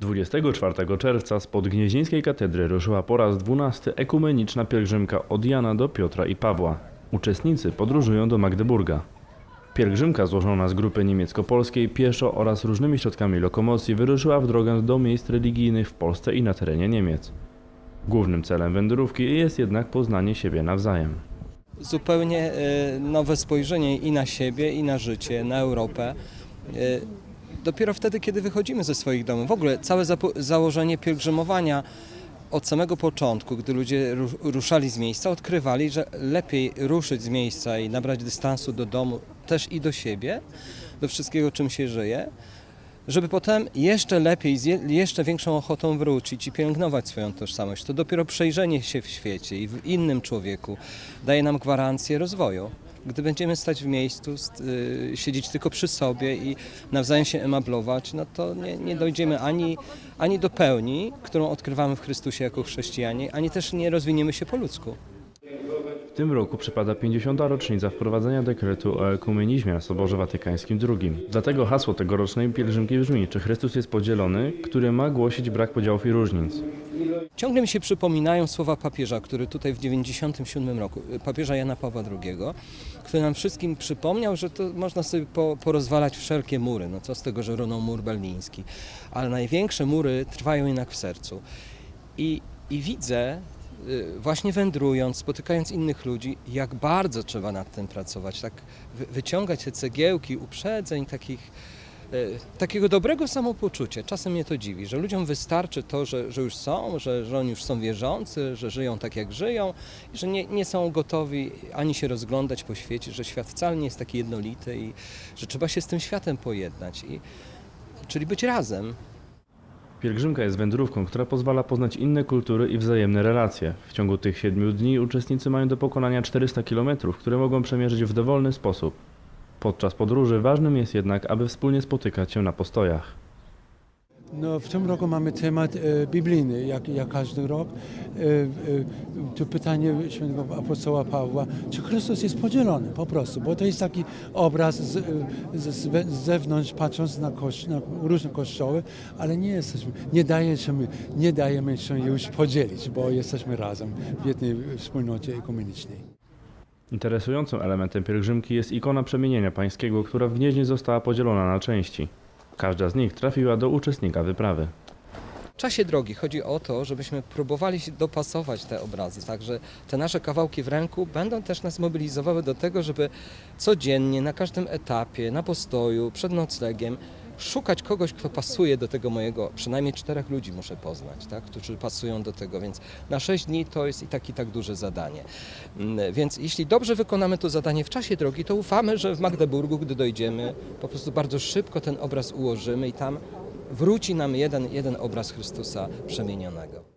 24 czerwca spod Gnieźnieńskiej Katedry ruszyła po raz 12 ekumeniczna pielgrzymka od Jana do Piotra i Pawła. Uczestnicy podróżują do Magdeburga. Pielgrzymka złożona z grupy niemiecko-polskiej pieszo oraz różnymi środkami lokomocji wyruszyła w drogę do miejsc religijnych w Polsce i na terenie Niemiec. Głównym celem wędrówki jest jednak poznanie siebie nawzajem. zupełnie e, nowe spojrzenie i na siebie, i na życie, na Europę. Dopiero wtedy, kiedy wychodzimy ze swoich domów. W ogóle całe założenie pielgrzymowania od samego początku, gdy ludzie ru- ruszali z miejsca, odkrywali, że lepiej ruszyć z miejsca i nabrać dystansu do domu, też i do siebie, do wszystkiego, czym się żyje, żeby potem jeszcze lepiej, z je- jeszcze większą ochotą wrócić i pielęgnować swoją tożsamość. To dopiero przejrzenie się w świecie i w innym człowieku daje nam gwarancję rozwoju. Gdy będziemy stać w miejscu, y, siedzieć tylko przy sobie i nawzajem się emablować, no to nie, nie dojdziemy ani, ani do pełni, którą odkrywamy w Chrystusie jako chrześcijanie, ani też nie rozwiniemy się po ludzku. W tym roku przypada 50. rocznica wprowadzenia dekretu o ekumenizmie na Soborze Watykańskim II. Dlatego hasło tegorocznej pielgrzymki brzmi, czy Chrystus jest podzielony, który ma głosić brak podziałów i różnic. Ciągle mi się przypominają słowa papieża, który tutaj w 97 roku, papieża Jana Pawła II, który nam wszystkim przypomniał, że to można sobie po, porozwalać wszelkie mury. No co z tego, że runął mur berliński. Ale największe mury trwają jednak w sercu. I, i widzę, y, właśnie wędrując, spotykając innych ludzi, jak bardzo trzeba nad tym pracować. Tak wy, wyciągać te cegiełki uprzedzeń, takich takiego dobrego samopoczucia. Czasem mnie to dziwi, że ludziom wystarczy to, że, że już są, że, że oni już są wierzący, że żyją tak jak żyją i że nie, nie są gotowi ani się rozglądać po świecie, że świat wcale nie jest taki jednolity i że trzeba się z tym światem pojednać. I, czyli być razem. Pielgrzymka jest wędrówką, która pozwala poznać inne kultury i wzajemne relacje. W ciągu tych siedmiu dni uczestnicy mają do pokonania 400 km, które mogą przemierzyć w dowolny sposób. Podczas podróży ważnym jest jednak, aby wspólnie spotykać się na postojach. No, w tym roku mamy temat e, biblijny, jak, jak każdy rok. E, e, to pytanie świętego apostoła Pawła, czy Chrystus jest podzielony po prostu, bo to jest taki obraz z, e, z, z, zewnątrz, patrząc na, koś, na różne kościoły, ale nie jesteśmy, nie, dajemy, nie dajemy się już podzielić, bo jesteśmy razem w jednej wspólnocie ekumenicznej. Interesującym elementem pielgrzymki jest ikona przemienienia pańskiego, która w Gnieźnie została podzielona na części. Każda z nich trafiła do uczestnika wyprawy. W czasie drogi chodzi o to, żebyśmy próbowali dopasować te obrazy, także te nasze kawałki w ręku będą też nas mobilizowały do tego, żeby codziennie, na każdym etapie, na postoju, przed noclegiem szukać kogoś, kto pasuje do tego mojego, przynajmniej czterech ludzi muszę poznać, tak, którzy pasują do tego, więc na sześć dni to jest i tak i tak duże zadanie. Mm, Więc jeśli dobrze wykonamy to zadanie w czasie drogi, to ufamy, że w Magdeburgu, gdy dojdziemy, po prostu bardzo szybko ten obraz ułożymy i tam wróci nam jeden, jeden obraz Chrystusa przemienionego.